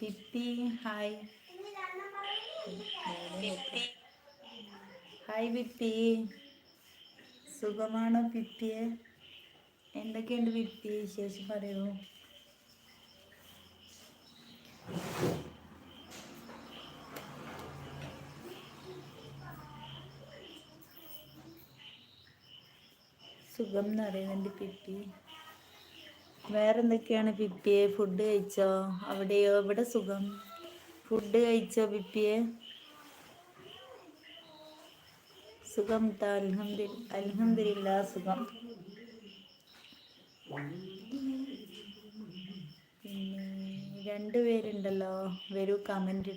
പിപ്പി hi hi പിപ്പി സുഖമാണോ പിപ്പിയെ എന്തൊക്കെയുണ്ട് പിപ്പി വിശേഷം പറയൂ. സുഖം എന്ന് പറയുന്നുണ്ട് പിപ്പി വേറെന്തൊക്കെയാണ് പിപ്പിയെ ഫുഡ് കഴിച്ചോ? അവിടെയോ? ഇവിടെ സുഖം? ഫുഡ് കഴിച്ചോ പിപ്പിയെ സുഖം അൽഹംദി അൽഹംദില്ല സുഖം. പിന്നെ രണ്ട് പേരുണ്ടല്ലോ. വരൂ കമന്റ്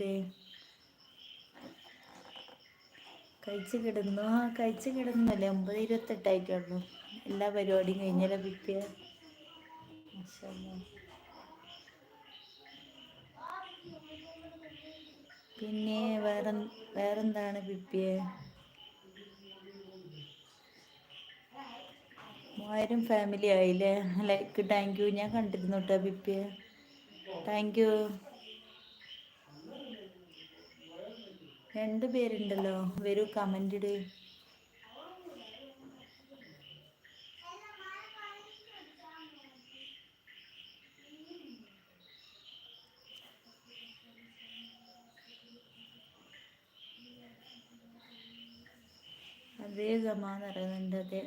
കഴിച്ച് കിടന്നു. ആ കഴിച്ച് കിടന്നല്ലേ? ഒമ്പത് ഇരുപത്തെട്ടായിട്ടുള്ളൂ എല്ലാ പരിപാടിയും കഴിഞ്ഞല്ലോ പിപ്പിയ പിന്നെ വേറെ വേറെന്താണ് പിപ്പിയെ മൂവായിരം ഫാമിലി ആയില്ലേ? Like thank you. ഞാൻ കണ്ടിരുന്നു കേട്ടോ പിപ്പിയെ താങ്ക് യു. രണ്ട് പേരുണ്ടല്ലോ. വരൂ കമന്റ് ഇട് അതേ ഇറങ്ങേണ്ടത്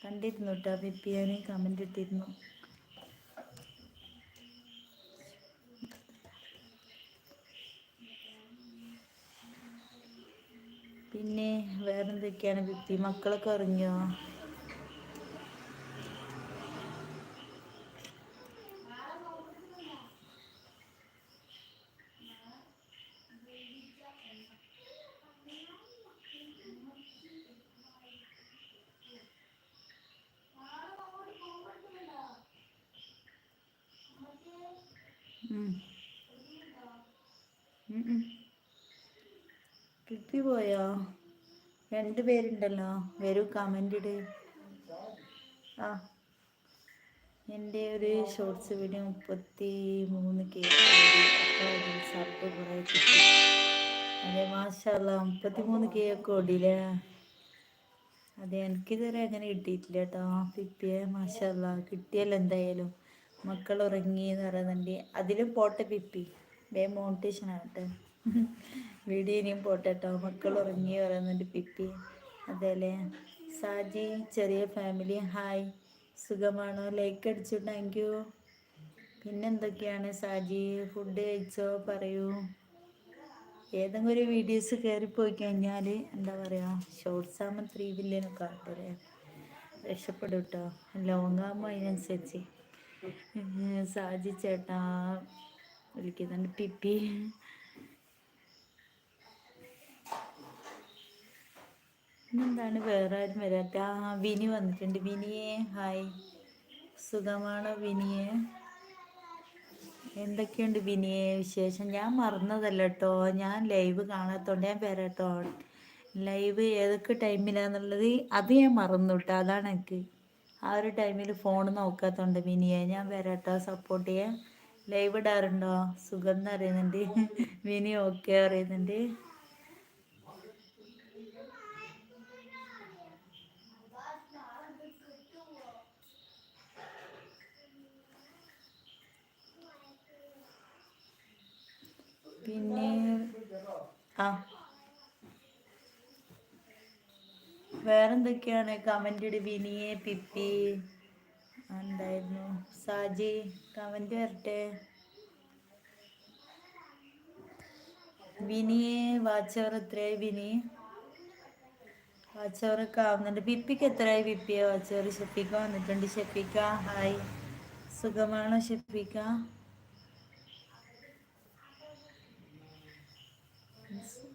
കണ്ടിരുന്നു കേട്ടോ പിപ്പിയാൻ കമന്റ് ഇട്ടിരുന്നു. പിന്നെ വേറെന്തൊക്കെയാണ് പിപ്പി മക്കളൊക്കെ ഉറങ്ങിയോ? പിപ്പി പോയോ? രണ്ട് പേരുണ്ടല്ലോ. വരൂ കമന്റ് ഇട്. ആ. എന്റെ ഒരു ഷോർട്സ് വീഡിയോ മുപ്പത്തി മൂന്ന് കെ സബ് കുറേ കിട്ടി. അതെ മാഷല്ല മുപ്പത്തി മൂന്ന് കെ ഒക്കെ ഓടിയില്ലേ? അതെ എനിക്കിതുവരെ അങ്ങനെ കിട്ടിയിട്ടില്ല കേട്ടോ. പിപ്പിയെ മാഷല്ല കിട്ടിയല്ലോ എന്തായാലും. മക്കൾ ഉറങ്ങി എന്ന് പറയുന്നുണ്ട് അതിലും പോട്ടെ പിപ്പി. വേ മോണിറ്റേഷൻ ആവട്ടെ വീഡിയോ ഇനിയും പോട്ടെ കേട്ടോ മക്കൾ ഉറങ്ങി പറയുന്നുണ്ട് പിപ്പി. അതേലേ സാജി ചെറിയ ഫാമിലി ഹായ്. സുഖമാണോ? ലൈക്ക് അടിച്ചു താങ്ക് യു. പിന്നെന്തൊക്കെയാണ് സാജി? ഫുഡ് കഴിച്ചോ? പറയൂ. ഏതെങ്കിലും ഒരു വീഡിയോസ് കയറിപ്പോയി കഴിഞ്ഞാൽ എന്താ പറയുക ഷോർട്സ് ആകുമ്പോൾ ത്രീ ബില്യനൊക്കെ ആകട്ടെ രക്ഷപ്പെടും കേട്ടോ ലോങ് ആകുമ്പോൾ അതിനനുസരിച്ച്. സാജി ചേട്ടാ വിളിക്കുന്നുണ്ട് പിപ്പി. എന്താണ് വേറെ ആരും വരാത്ത ആ വിനി വന്നിട്ടുണ്ട്. വിനിയെ ഹായ്. സുഖമാണോ വിനിയെ? എന്തൊക്കെയുണ്ട് വിനിയെ വിശേഷം? ഞാൻ മറന്നതല്ല കേട്ടോ. ഞാൻ ലൈവ് കാണാത്തോണ്ട് ഞാൻ വരാട്ടോ. ലൈവ് ഏതൊക്കെ ടൈമിലാന്നുള്ളത് അത് ഞാൻ മറന്നു കേട്ടോ. അതാണ് എനിക്ക് ആ ഒരു ടൈമിൽ ഫോൺ നോക്കാത്തോണ്ട് മിനിയെ ഞാൻ വരാട്ടോ സപ്പോർട്ട് ചെയ്യാൻ. ലൈവ് ഇടാറുണ്ടോ? സുഖം എന്ന് അറിയുന്നുണ്ട് മിനി ഓക്കെ അറിയുന്നുണ്ട് പിന്നെ ആ. വേറെന്തൊക്കെയാണ് കമന്റ് ഇട് വിനിയെ പിപ്പി എന്തായിരുന്നു? സാജി കമന്റ് വരട്ടെ. വിനിയെ വാച്ചവർ എത്രയായി വിനി? വാച്ചവറൊക്കെ ആവുന്നുണ്ട്. പിപ്പിക്ക് എത്രയായി പിപ്പിയെ വാച്ചവർ ഷെഫിക്ക വന്നിട്ടുണ്ട്. ഷെഫിക്ക ഹായ് സുഖമാണോ ഷെഫിക്ക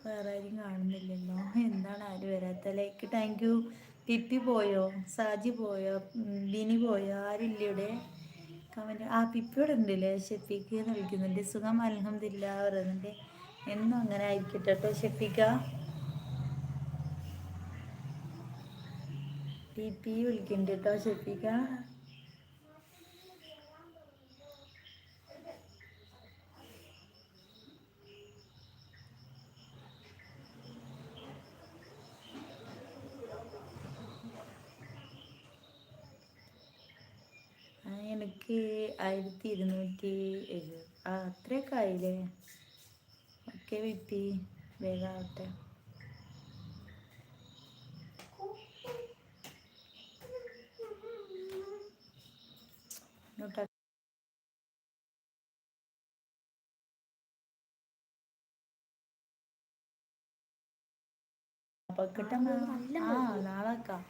വേറെ ആരും കാണുന്നില്ലല്ലോ. എന്താണ് ആരും വരാത്ത? ലൈക്ക് താങ്ക് യു പിപ്പി പോയോ? സാജി പോയോ? ബിനി പോയോ? ആരില്ല ഇവിടെ? കമന്റ് ആ പിപ്പിയോടെ ഉണ്ടല്ലേ? ഷെഫീക്ക് എന്ന് വിളിക്കുന്നുണ്ട്. സുഖം അലഹമില്ല പറയുന്നുണ്ട്. എന്നും അങ്ങനെ ആയിരിക്കട്ടെ കേട്ടോ ഷെഫീക്ക പി വിളിക്കുന്നുണ്ട് കേട്ടോ ഷെഫീക്ക എനിക്ക് ആയിരത്തി ഇരുന്നൂറ്റി എഴുപത് ആ അത്രയൊക്കെ ആയില്ലേ? ഓക്കെ വിപ്പി വേഗാവട്ടെ നോട്ടാ ആ നാളാക്കാം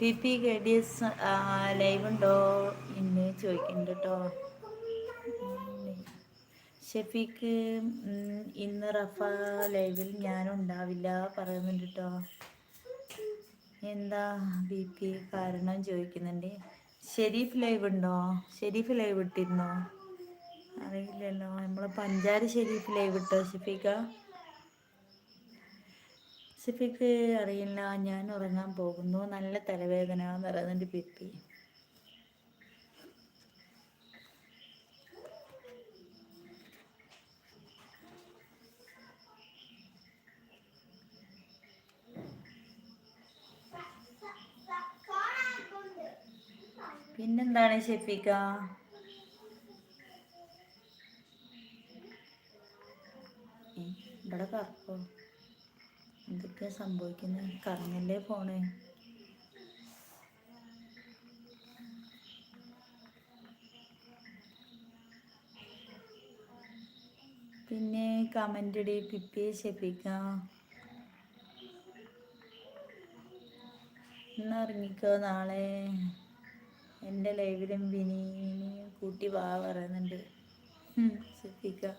P P K D S live ഉണ്ടോ എന്ന് ചോദിക്കുന്നുണ്ട് കേട്ടോ ഷെഫീക്ക് ഇന്ന് റഫ ലൈവിൽ ഞാനുണ്ടാവില്ല പറയുന്നുണ്ട് കേട്ടോ എന്താ ബി പി കാരണം ചോദിക്കുന്നുണ്ട്. ഷെരീഫ് ലൈവ് ഉണ്ടോ ഷെരീഫ് ലൈവ് ഇട്ടിരുന്നോ? അറിയില്ലല്ലോ. നമ്മളെ പഞ്ചാര ഷെരീഫ് ലൈവ് ഇട്ടോ ഷെഫീക്ക? സ്പെസിഫിക് അറിയില്ല. ഞാൻ ഉറങ്ങാൻ പോകുന്നു. നല്ല തലവേദന എന്ന് പറയുന്നുണ്ട് പിപ്പി. പിന്നെന്താണ് ഷെഫിക്ക ഇവിടെ കറക്കോ? എന്തൊക്കെയാ സംഭവിക്കുന്നത് കറങ്ങല്ലേ ഫോണ് പിന്നെ കമന്റ് ഇടി പിപ്പി ഷെപ്പിക്കാം ഇന്നിറങ്ങിക്കോ നാളെ? എന്റെ ലൈവിലും വിനീനി കൂട്ടി വാ പറയുന്നുണ്ട്. ഷെപ്പിക്കാം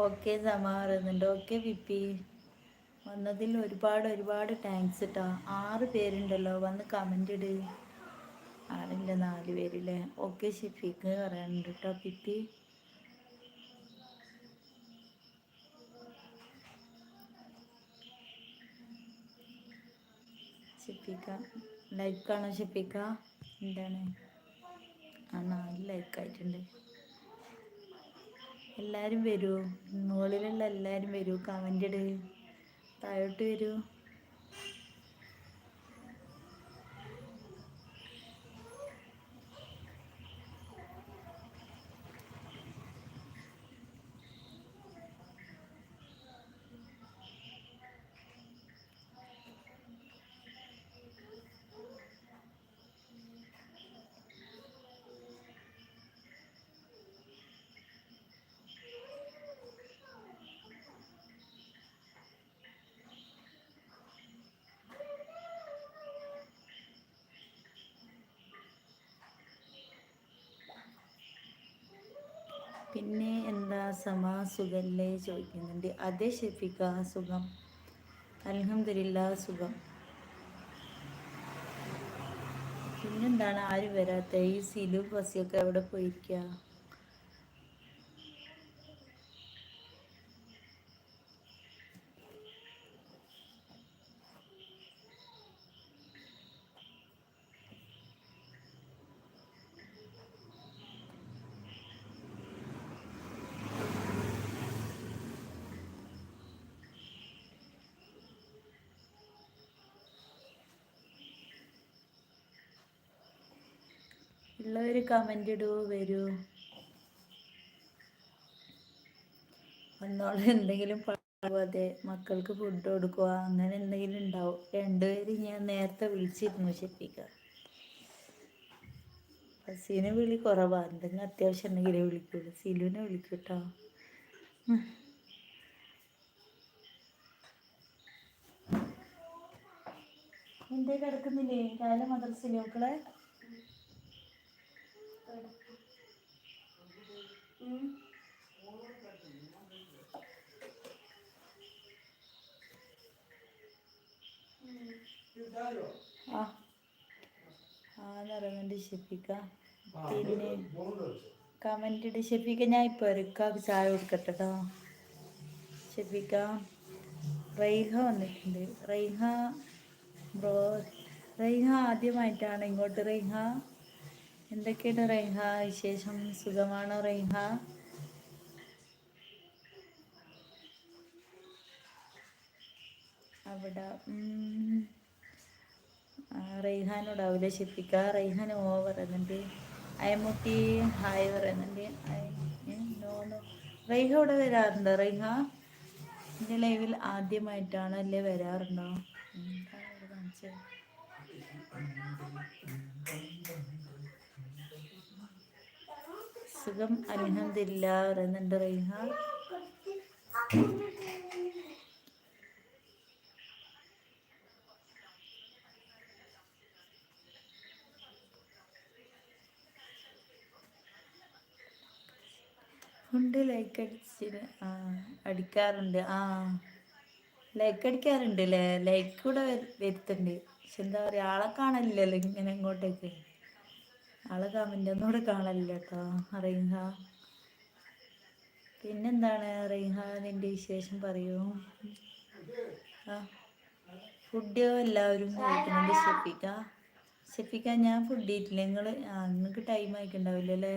ഓക്കെ സമാറുന്നുണ്ട് ഓക്കെ വിപ്പി. വന്നതിൽ ഒരുപാട് ഒരുപാട് താങ്ക്സ് കേട്ടോ ആറ് പേരുണ്ടല്ലോ വന്ന് കമന്റ് ഇട്. ആളില്ല നാല് പേരില്ലേ. ഓക്കെ ഷിഫിക്ക് പറയാനുണ്ട് കേട്ടോ പിപ്പി ഷിഫിക്ക ലൈക്കാണോ ഷിഫിക്ക എന്താണ്? ആ നാല് ലൈക്കായിട്ടുണ്ട് എല്ലാവരും വരൂ. മുകളിലുള്ള എല്ലാവരും വരൂ. കമന്റ് ഇട്. താഴോട്ട് വരൂ. പിന്നെ എന്താ സമാ സുഖല്ലേ ചോദിക്കുന്നുണ്ട്. അതെ ഷെഫിക്ക സുഖം. അലഹമില്ല സുഖം. പിന്നെന്താണ് ആരും വരാത്ത? ഈ സിലു ബസ്സിയൊക്കെ എവിടെ പോയിരിക്കുക ഉള്ളവർ കമന്റ് ഇടൂ വരൂ. ഒന്നോളം എന്തെങ്കിലും അതെ മക്കൾക്ക് ഫുഡ് കൊടുക്കുക അങ്ങനെ എന്തെങ്കിലും ഉണ്ടാവും. രണ്ടുപേരും ഞാൻ നേരത്തെ വിളിച്ചിരുന്നു ശരിക്ക സിനു വിളി കുറവാ. എന്തെങ്കിലും അത്യാവശ്യം ഉണ്ടെങ്കിലേ വിളിക്കുള്ളൂ. സിലുവിനെ വിളിക്കൂട്ടോ എന്തേ കിടക്കുന്നില്ലേ? കാല മദർസിലെ മക്കളെ? ആ. ആന്നറിയുന്നുണ്ട് ഷെഫിക്ക പിന്നെ കമന്റ് ഇട്ട് ഷെഫിക്ക ഞാൻ ഇപ്പോൾ ഒരുക്കാക്ക് ചായ കൊടുക്കട്ടെ കേട്ടോ ഷെഫിക്ക റൈഹ വന്നിട്ടുണ്ട്. റൈഹ ബ്രോ റൈഹ ആദ്യമായിട്ടാണ് ഇങ്ങോട്ട്. റൈഹ എന്തൊക്കെയുണ്ട് റേഹ വിശേഷം സുഖമാണോ റേഹ അവിടെ റൈഹാനോടാവില്ല ശിപ്പിക്ക റൈഹാൻ ഓ പറയുന്നുണ്ട്. അയമുട്ടി ഹായ് പറയുന്നുണ്ട്. റേഹ ഇവിടെ വരാറുണ്ടോ റേഹ എന്റെ ലൈവിൽ ആദ്യമായിട്ടാണ് അല്ലേ വരാറുണ്ടോ കാണിച്ചത് സുഖം അലഹമില്ല പറയുന്നുണ്ട് റൈഹ ഉണ്ട് ലൈക്ക് അടിച്ച് ആ അടിക്കാറുണ്ട്. ആ ലൈക്ക് അടിക്കാറുണ്ട് അല്ലേ ലൈക്ക് കൂടെ വരുത്തുണ്ട് പക്ഷെ എന്താ പറയുക ആളെ കാണലില്ലല്ലോ ഇങ്ങനെ ഇങ്ങോട്ടേക്ക്. ആളെ കമന്റ് ഒന്നും കൂടെ കാണലില്ല കേട്ടോ റീഹ പിന്നെന്താണ് റീഹ നിന്റെ വിശേഷം പറയൂ. ആ ഫുഡ് എല്ലാവരും കഴിക്കുന്നുണ്ട് ഷെഫിക്ക. ഷെഫിക്ക ഞാൻ ഫുഡ് ചെയ്തിട്ടില്ല നിങ്ങൾ ആ നിങ്ങൾക്ക് ടൈം ആയിട്ടുണ്ടാവില്ലല്ലേ?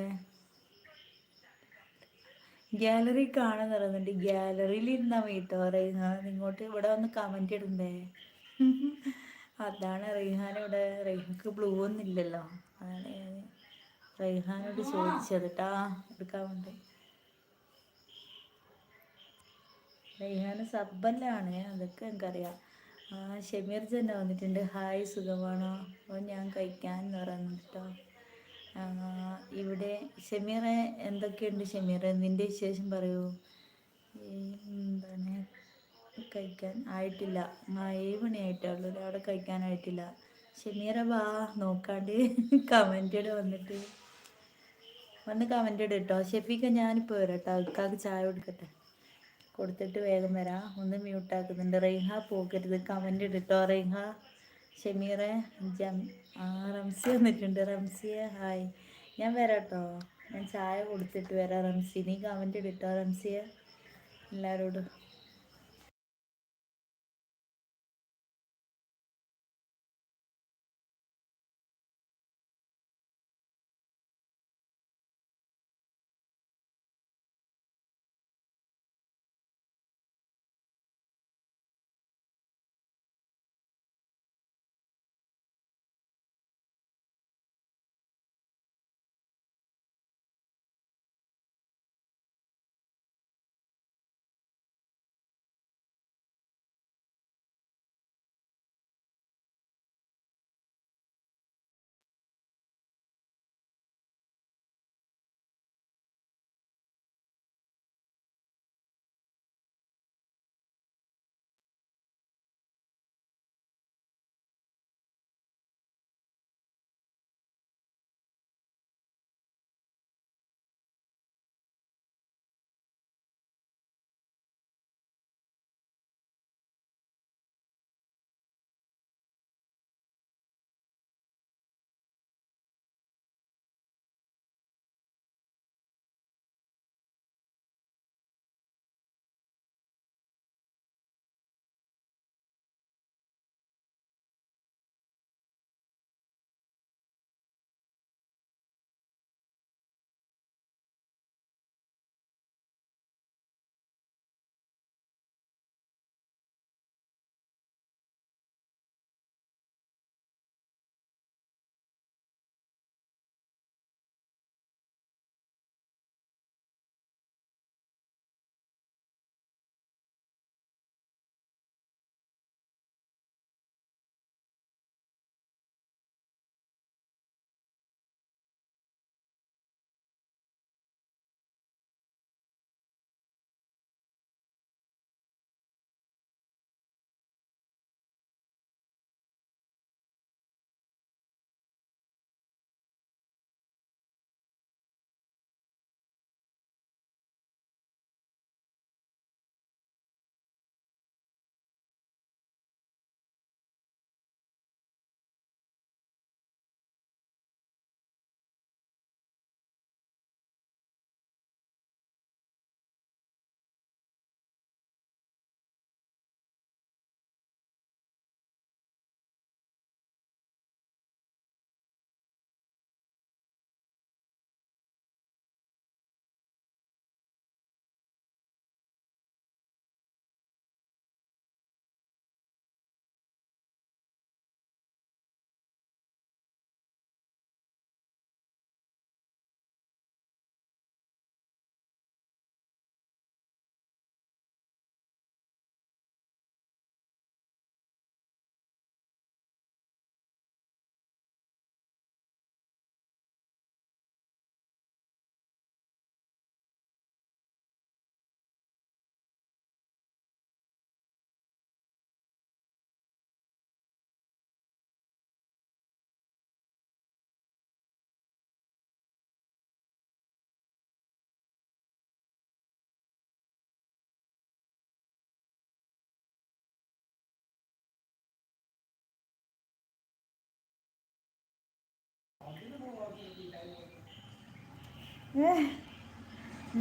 ഗാലറി കാണാൻ നടന്നിട്ട് ഗ്യാലറിയിൽ ഇരുന്നാ വീട്ടോ റെയ്ഹാൻ ഇങ്ങോട്ട് ഇവിടെ വന്ന് കമന്റ് ഇടണ്ടേ? അതാണ് റീഹാൻ ഇവിടെ റെയ്ഹാക്ക് ബ്ലൂ ഒന്നും ഇല്ലല്ലോ. അതാണ് ഞാൻ റെയ്ഹാനോട് ചോദിച്ചത് കേട്ടാ എടുക്കാൻ റെയ്ഹാന് സബ്ബല്ലാണ് അതൊക്കെ എനിക്കറിയാം. ആ ഷമീർ തന്നെ വന്നിട്ടുണ്ട്. ഹായ് സുഖമാണോ? അപ്പോൾ ഞാൻ കഴിക്കാൻ പറയുന്നുണ്ട് കേട്ടോ ഇവിടെ ഷമീറെ എന്തൊക്കെയുണ്ട് ഷമീറെ? നിന്റെ വിശേഷം പറയൂ. എന്താണ്? കഴിക്കാൻ ആയിട്ടില്ല. ഏഴ് മണിയായിട്ടുള്ളൂ അവിടെ കഴിക്കാനായിട്ടില്ല ഷമീറ വാ നോക്കാണ്ട് കമന്റ് ഇട വന്നിട്ട്. വന്ന് കമന്റ് ഇട കേട്ടോ ഷെഫീക്ക ഞാനിപ്പോൾ വരാം കേട്ടോ അക്കാക്ക് ചായ കൊടുക്കട്ടെ. കൊടുത്തിട്ട് വേഗം വരാം. ഒന്ന് മ്യൂട്ടാക്കുന്നുണ്ട്. റൈഹ പോകരുത്. കമന്റ് കേട്ടോ റൈഹ ഷമീറെ ജം ആ റംസി വന്നിട്ടുണ്ട്. റംസിയെ ഹായ്. ഞാൻ വരാം കേട്ടോ ഞാൻ ചായ കൊടുത്തിട്ട് വരാം റംസി. നീ കമന്റ് കേട്ടോ റംസിയ. എല്ലാവരോടും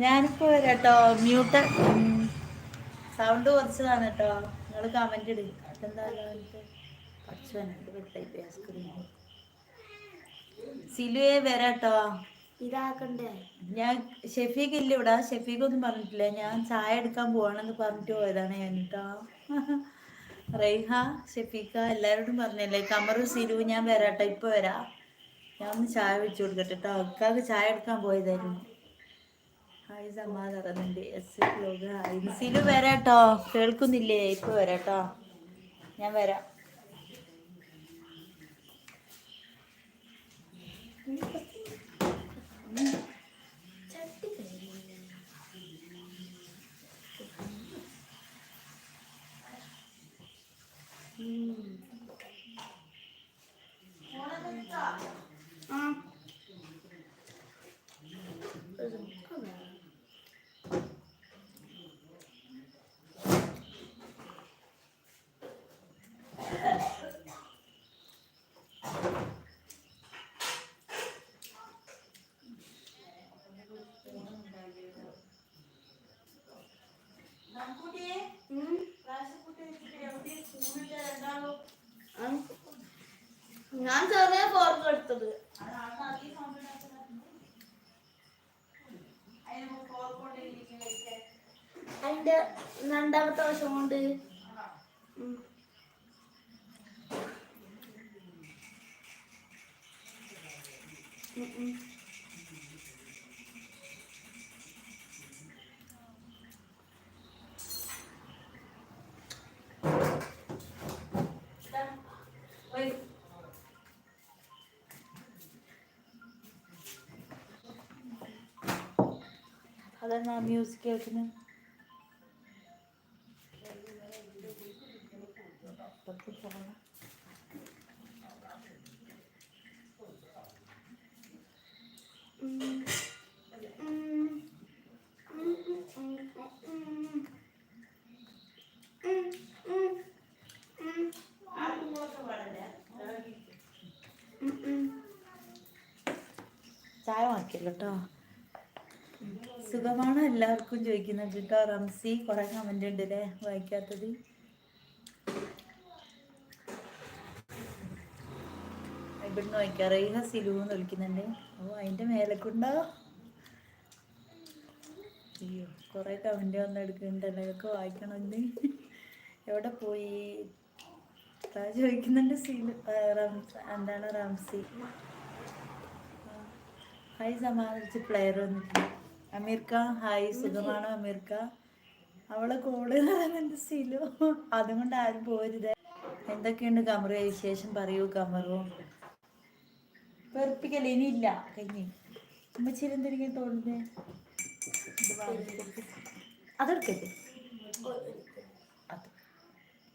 ഞാനിപ്പോ കേട്ടോ മ്യൂട്ട് സൗണ്ട് കുറച്ചതാണ് കേട്ടോ. നിങ്ങൾ കമന്റ് അതെന്താ സിലുവേ വരാട്ടോ ഇതാക്കണ്ടേ? ഞാൻ ഷെഫീഖ് ഇല്ല ഇവിടെ. ഷെഫീഖ് ഒന്നും പറഞ്ഞിട്ടില്ല. ഞാൻ ചായ എടുക്കാൻ പോവാണെന്ന് പറഞ്ഞിട്ട് പോയതാണ് ഞാൻ കേട്ടോ. റൈഹ ഷെഫീഖ എല്ലാവരോടും പറഞ്ഞല്ലേ? കമറു സിലു ഞാൻ വരാട്ടോ ഇപ്പൊ വരാം. ഞാൻ ഒന്ന് ചായ വെച്ച് കൊടുക്കട്ടെ കേട്ടോ അക്കാക്ക് ചായ എടുക്കാൻ പോയതായിരുന്നു. ഹായ് സമാ തറന്നുണ്ട്. S blog. ഹായ് വരാട്ടോ കേൾക്കുന്നില്ലേ? ഇപ്പൊ വരാട്ടോ ഞാൻ വരാം കഴിഞ്ഞു ആ ഉം. ആ. ഞാൻ ചെറിയ ഫോർക്ക് എടുത്തത് അതിന്റെ വശം കൊണ്ട്. അതെന്നാ മ്യൂസിക് കേൾക്കുന്നത് കേട്ടോ. സുഖമാണ് എല്ലാവർക്കും ചോദിക്കുന്നുണ്ട് കേട്ടോ. റംസി കുറെ കമന്റ് ഉണ്ട് അല്ലേ വായിക്കാത്തത്. ഇവിടുന്ന് വായിക്കാം റൈഹ സിലു എന്ന് വിളിക്കുന്നുണ്ട്. ഓ അതിന്റെ മേലക്കുണ്ടോ? അയ്യോ കുറേ കമന്റ് വന്ന് എടുക്കുന്നുണ്ടല്ലോ ഇതൊക്കെ വായിക്കണമെന്ന് എവിടെ പോയി? ചോദിക്കുന്നുണ്ട് സിലു എന്താണ് റംസി? ഹായ് സമാനിച്ച് പ്ലെയർ വന്നിട്ടുണ്ട് അമീർക്ക ഹായ് സുഖമാണോ അമീർക്ക? അവളെ എന്റെ സിലു അതുകൊണ്ട് ആരും പോരുത്. എന്തൊക്കെയുണ്ട് കമറു? വിശേഷം പറയൂ കമറു. വെറുപ്പിക്കല്ലേ? ഇനിയില്ല കഴിഞ്ഞ്. ഉമ്മച്ചിരെന്തിരിക്കും തോന്നുന്നത് അതെടുക്കട്ടെ. അത്.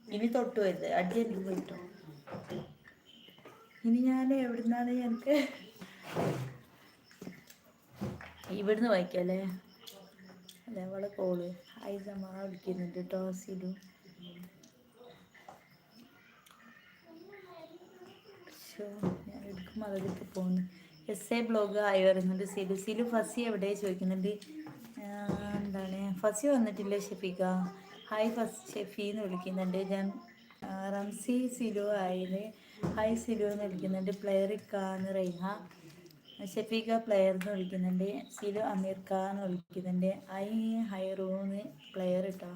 ഇനി തൊട്ട് വരുത്. അടി എനിക്ക് പോയിട്ടോ? ഇനി ഞാൻ എവിടുന്നാണ് എനിക്ക് ഇവിടുന്ന് വായിക്കല്ലേ? അല്ലേ അവളെ കോൾ സമാ വിളിക്കുന്നുണ്ട് കേട്ടോ സിലു. ഞാൻ എടുക്കും അതിലേക്ക് പോകുന്നു എസ് എ ബ്ലോഗ് ആയി വരുന്നുണ്ട് സിലു. സിലു ഫസി എവിടെ ചോദിക്കുന്നുണ്ട്? എന്താണ്? ഫസി വന്നിട്ടില്ല ഷെഫിക ഹായ് ഫസ് ഷെഫി എന്ന് വിളിക്കുന്നുണ്ട്. ഞാൻ റംസി സിലു ആയത് ഹായ് സിലു എന്ന് വിളിക്കുന്നുണ്ട്. പ്ലെയർ ഇക്കാന്ന് റൈഹ ഷെഫീഖ പ്ലെയർ എന്ന് വിളിക്കുന്നുണ്ട്. സിലു അമീർ ഖാ എന്ന് വിളിക്കുന്നുണ്ട്. ഐ ഹൈറൂന്ന് പ്ലെയർ ഇട്ടോ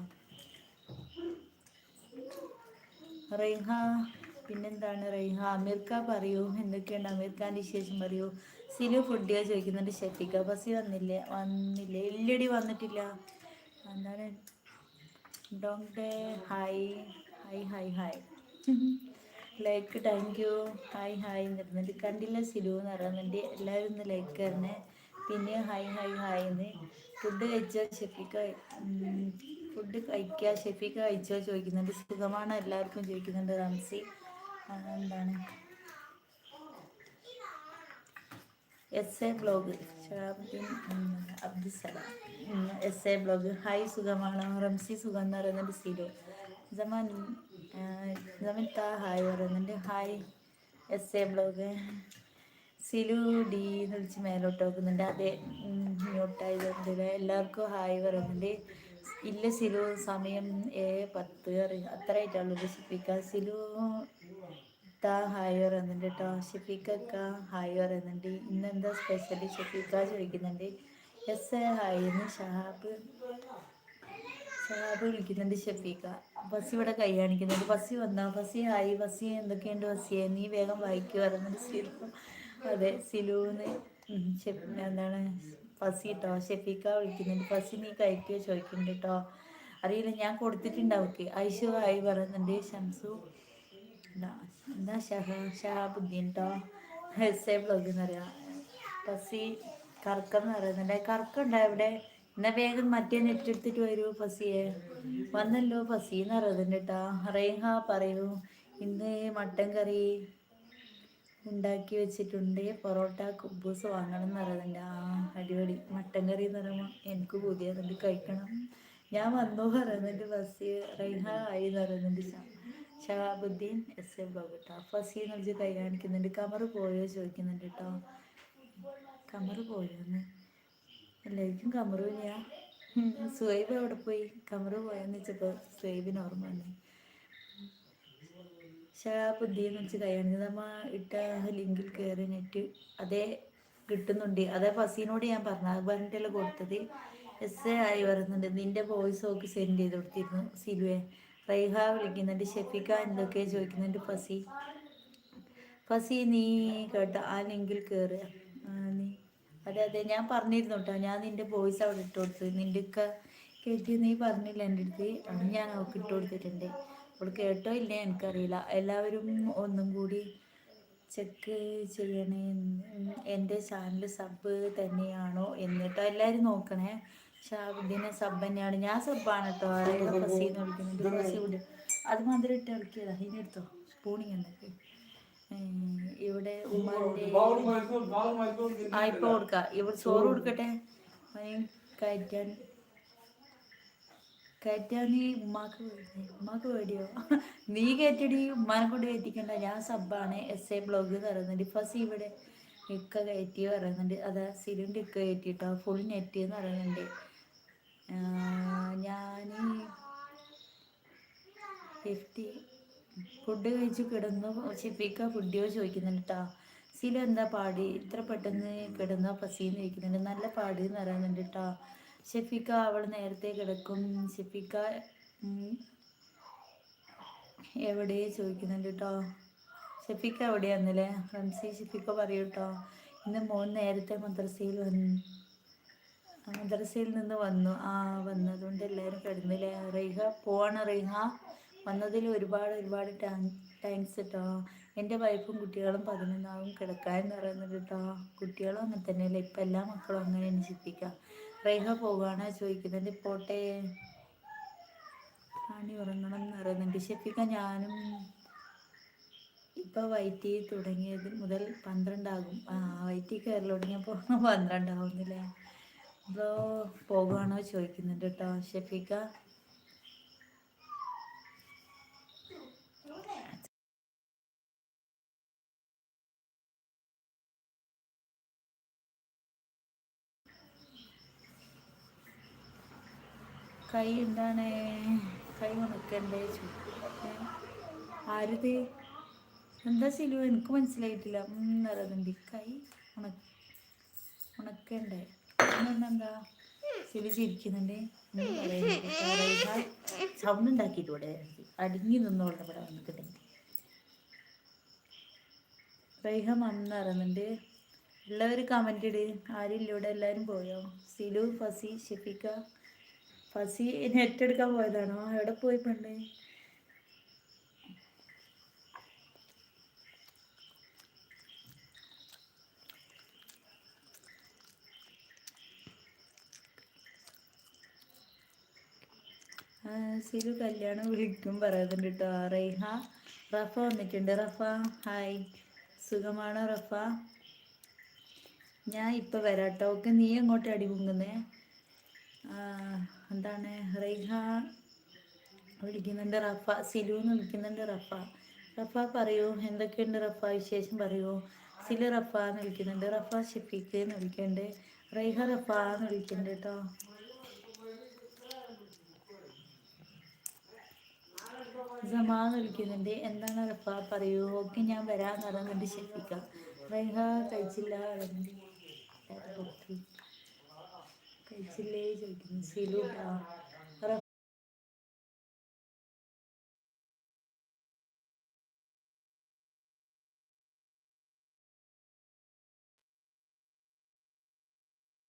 റൈഹ പിന്നെന്താണ് റൈഹ അമീർ ഖാ പറയൂ. എന്തൊക്കെയുണ്ട്? അമീർ ഖാന്റെ വിശേഷം പറയൂ. സിലു ഫുഡിയോ ചോദിക്കുന്നുണ്ട് ഷഫീഖ. ബസ് വന്നില്ലേ? വന്നില്ലേ. ഇല്ലടി വന്നിട്ടില്ല. എന്താണ്? Dong hi hi hi hi like thank you hi hi എന്നിരുന്നുണ്ട് കണ്ടില്ല സിലു എന്ന് പറയുന്നുണ്ട് എല്ലാവരും ഒന്ന് ലൈക്ക് തരണേ പിന്നെ ഹായ് ഹായ് ഹായ് എന്ന് ഫുഡ് കഴിച്ചോ ഷെഫിക്ക ഫുഡ് കഴിക്കുക ഷെഫിക്ക കഴിച്ചോ ചോദിക്കുന്നുണ്ട്. സുഖമാണ്? എല്ലാവർക്കും ചോദിക്കുന്നുണ്ട് റംസി. എന്താണ്? എസ് എ ബ്ലോഗ് ഷഹാബുദ്ദീൻ ഉം, Abdussalam S A blog hi സുഖമാണ്? റംസി സുഖം എന്ന് പറയുന്നുണ്ട് സിലു. ജമാൻ ജമിത്ത ഹായ് പറയുന്നുണ്ട്. Hi S A blog. Silu D എന്ന് വിളിച്ച് മേലോട്ട് നോക്കുന്നുണ്ട് അതെ മ്യൂട്ടായതുകൊണ്ട് എല്ലാവർക്കും ഹായ് പറയുന്നുണ്ട്. ഇല്ല സിലു സമയം ഏ പത്ത് അത്ര ആയിട്ടുള്ളൂ ഷിപ്പിക്ക സിലു താ ഹായ് പറയുന്നുണ്ട് കേട്ടോ ഷിപ്പിക്ക ഹായ് പറയുന്നുണ്ട്. ഇന്നെന്താ സ്പെഷ്യൽ ഷിപ്പിക്ക ചോദിക്കുന്നുണ്ട്. S A hi Shahab Shahab വിളിക്കുന്നുണ്ട് ഷഫീക്ക ബസ് ഇവിടെ കൈ കാണിക്കുന്നുണ്ട്. ബസ്സി വന്നാ ബസ്സി ആയി ബസ്സി എന്തൊക്കെയുണ്ട് ബസ്സിയെ? നീ വേഗം വായിക്കു പറയുന്നുണ്ട് സിലു അതെ സിലുന്ന് എന്താണ് ഫസി കേട്ടോ ഷെഫീക്ക വിളിക്കുന്നുണ്ട്. ഫസി നീ കഴിക്കുകയോ ചോദിക്കുന്നുണ്ട് കേട്ടോ അറിയില്ല ഞാൻ കൊടുത്തിട്ടുണ്ട് അവൾക്ക്. ഐഷു ആയി പറയുന്നുണ്ട്. ഷംസു എന്താ ഷഹ ഷഹാബുദ്ദീൻ കേട്ടോ എസ് എ ബ്ലോഗ് എന്ന് പറയാം. ഫസി കറക്കം പറയുന്നുണ്ട്. കറക്കുണ്ടോ ഇവിടെ എന്നാ വേഗം മറ്റേ നെറ്റ് എടുത്തിട്ട് വരൂ ഫസിയെ. വന്നല്ലോ ഫസീന്ന് പറയുന്നുണ്ട് കേട്ടോ റേഹ പറയൂ. ഇന്ന് മട്ടൻ കറി ഉണ്ടാക്കി വെച്ചിട്ടുണ്ട്. പൊറോട്ട കുബൂസ് വാങ്ങണം എന്ന് അറിയതുണ്ട് ആ അടിപൊളി. മട്ടൻ കറി എന്ന് പറയുമ്പോൾ എനിക്ക് പുതിയതുണ്ട്. കഴിക്കണം. ഞാൻ വന്നു പറയുന്നുണ്ട് ഫസി. റൈഹ ആയി എന്ന് പറയുന്നുണ്ട് ഷഹാബുദ്ദീൻ എസ് എ ബ്ലോഗ് കേട്ടോ എന്ന് വിളിച്ച് കൈ കാണിക്കുന്നുണ്ട് കമറ് പോയോ ചോദിക്കുന്നുണ്ട് കേട്ടോ കമറ് പോയോന്ന്. എല്ലാവർക്കും കമറു തന്നെയാ സുഹൈബ് എവിടെ പോയി? കമറു പോയെന്ന് വെച്ചപ്പോൾ സുഹൈബിന് ഓർമ്മ വന്നു. ഷഹാബുദ്ദീൻ എന്ന് വെച്ച് കൈയാണ് നമ്മ ഇട്ട ലിങ്കിൽ കയറി നെറ്റ് അതേ കിട്ടുന്നുണ്ട്. അതേ ഫസീനോട് ഞാൻ പറഞ്ഞു. പറഞ്ഞിട്ടല്ല കൊടുത്തത്. എസ് എ ആയി വരുന്നുണ്ട് നിന്റെ വോയിസ് ഒക്കെ സെൻഡ് ചെയ്ത് കൊടുത്തിരുന്നു സിലുവെ. റൈഹ വിളിക്കുന്നുണ്ട്. ഷെഫിക്ക എന്തൊക്കെ ചോദിക്കുന്നുണ്ട് ഫസി. ഫസി നീ കേട്ടോ. ആ ലിങ്കിൽ കയറുക നീ. അതെ അതെ ഞാൻ പറഞ്ഞിരുന്നു കേട്ടോ ഞാൻ നിന്റെ ബോയ്സ് അവിടെ ഇട്ട് കൊടുത്തു. ഒക്കെ കേട്ടി നീ പറഞ്ഞില്ല എന്റെ അടുത്ത്? അത് ഞാൻ അവൾക്ക് ഇട്ട് കൊടുത്തിട്ടുണ്ട്. അവൾ കേട്ടോ ഇല്ലേ എനിക്കറിയില്ല. എല്ലാവരും ഒന്നും കൂടി ചെക്ക് ചെയ്യണേ. എന്റെ ചാനൽ സബ് തന്നെയാണോ എന്നിട്ടോ എല്ലാവരും നോക്കണേ. ഷാബുദ്ദീനെ സബ് തന്നെയാണ്. ഞാൻ സബ്ബാണ് കേട്ടോ അതായത് അത് മധുരം ഇട്ട് കളിക്കിയതാ ഇനി എടുത്തോ. സ്പൂണിങ് ഉണ്ടാക്കി ഇവിടെ ഉമ്മാന്റെ ആ ഇപ്പൊ കൊടുക്ക. ഇവിടെ ചോറ് കൊടുക്കട്ടെ? കയറ്റാൻ കയറ്റാൻ നീ ഉമ്മാക്ക് ഉമ്മാക്ക് പേടിയോ? നീ കയറ്റടി ഉമ്മാനെ കൊണ്ട് കയറ്റിക്കണ്ട. ഞാൻ സബ്ബാണ് എസ് എ ബ്ലോഗ് പറയുന്നുണ്ട്. സി ഇവിടെ ഇക്ക കയറ്റി പറയുന്നുണ്ട്. അതാ സിലിണ്ട് ഇക്ക കയറ്റിട്ടോ ഫുൾ നെറ്റ് എന്ന് പറയുന്നുണ്ട്. ഞാൻ ഫിഫ്റ്റി ഫുഡ് കഴിച്ചു കിടന്നു. ഷിപ്പിക്ക ഫുഡിയോ ചോദിക്കുന്നുണ്ട് കേട്ടോ സില എന്താ പാടി? ഇത്ര പെട്ടെന്ന് കിടന്നോ? പസീന്ന് ചോദിക്കുന്നുണ്ട് നല്ല പാടി എന്ന് പറയുന്നുണ്ട് കേട്ടോ ഷെഫിക്ക അവൾ നേരത്തെ കിടക്കും. ഷെഫിക്ക എവിടെ? ചോദിക്കുന്നുണ്ട് കേട്ടോ ഷെഫിക്ക എവിടെയാന്നല്ലേ? റംസി ഷെഫിക്ക പറയൂ കേട്ടോ ഇന്ന് മോൻ നേരത്തെ മദ്രസയിൽ വന്നു മദ്രസയിൽ നിന്ന് വന്നു. ആ വന്നതുകൊണ്ട് എല്ലാവരും കിടന്നില്ലേ? റൈഹ പോവാണ് റൈഹ വന്നതിൽ ഒരുപാട് ഒരുപാട് താങ്ക്സ് കേട്ടോ എന്റെ വൈഫും കുട്ടികളും പതിനൊന്നാവും കിടക്കാൻ എന്ന് പറയുന്നത് കേട്ടോ കുട്ടികളും അങ്ങനെ തന്നെയല്ലേ? ഇപ്പം എല്ലാ മക്കളും അങ്ങനെ ചിന്തിക്കാം റേഹ പോവുകയാണ് ചോദിക്കുന്നത്. പോട്ടെ. റാണി ഉറങ്ങണം എന്ന് പറയുന്നുണ്ട്. ഷെഫിക്ക ഞാനും ഇപ്പോൾ വൈറ്റി തുടങ്ങിയത് മുതൽ പന്ത്രണ്ടാകും. വൈറ്റി കയറി തുടങ്ങിയപ്പോൾ പന്ത്രണ്ടാവുന്നില്ലേ? അപ്പോൾ പോകുകയാണോ ചോദിക്കുന്നുണ്ട് കേട്ടോ ഷെഫിക്ക കൈ എന്താണ്? കൈ ഉണക്കണ്ടേ ആരുത്? എന്താ സിലു എനിക്ക് മനസ്സിലായിട്ടില്ല. പറയുന്നുണ്ട് കൈ ഉണ ഉണക്കണ്ടേ? എന്താ സിലു ചിരിക്കുന്നുണ്ട്. സൗണ്ട് ഉണ്ടാക്കിയിട്ട് ഇവിടെ അടുങ്ങി നിന്നോളെ ഇവിടെ വന്നിട്ടുണ്ടെങ്കിൽ റൈഹ മമ്മ പറയുന്നുണ്ട്. ഉള്ളവർ കമന്റ് ഇട്. ഇല്ല ഇവിടെ. എല്ലാവരും പോയോ? സിലു ഫസി ഷെഫിക്ക ഫസി നെറ്റ് എടുക്കാൻ പോയതാണോ? എവിടെ പോയി പെണ്ണ്? സിലു കല്യാണം വിളിക്കും പറയുന്നുണ്ട് കേട്ടോ റൈഹ റഫ വന്നിട്ടുണ്ട്. റഫ ഹായ്. സുഖമാണോ റഫ? ഞാൻ ഇപ്പൊ വരാട്ടോ ഓക്കെ നീ എങ്ങോട്ട് അടി പൊങ്ങുന്നേ? ആ, എന്താണ് റൈഹ വിളിക്കുന്നുണ്ട് റഫ സിലു എന്ന് വിളിക്കുന്നുണ്ട് റഫ. റഫ പറയൂ എന്തൊക്കെയുണ്ട് റഫ വിശേഷം പറയൂ. സിലു റഫ എന്ന് വിളിക്കുന്നുണ്ട് റഫ ഷിഫിക്ക് എന്ന് വിളിക്കുന്നുണ്ട് റൈഹ റഫ എന്ന് വിളിക്കുന്നുണ്ട് കേട്ടോ. ജമാന്ന് വിളിക്കുന്നുണ്ട് എന്താണ് റഫ പറയൂ ഓക്കെ ഞാൻ വരാൻ പറയുന്നുണ്ട് ഷെഫീക്ക റൈഹ കഴിച്ചില്ല പറയുന്നുണ്ട് കഴിച്ചില്ലേ ചോദിക്കുന്നു സിലു ട്ടാ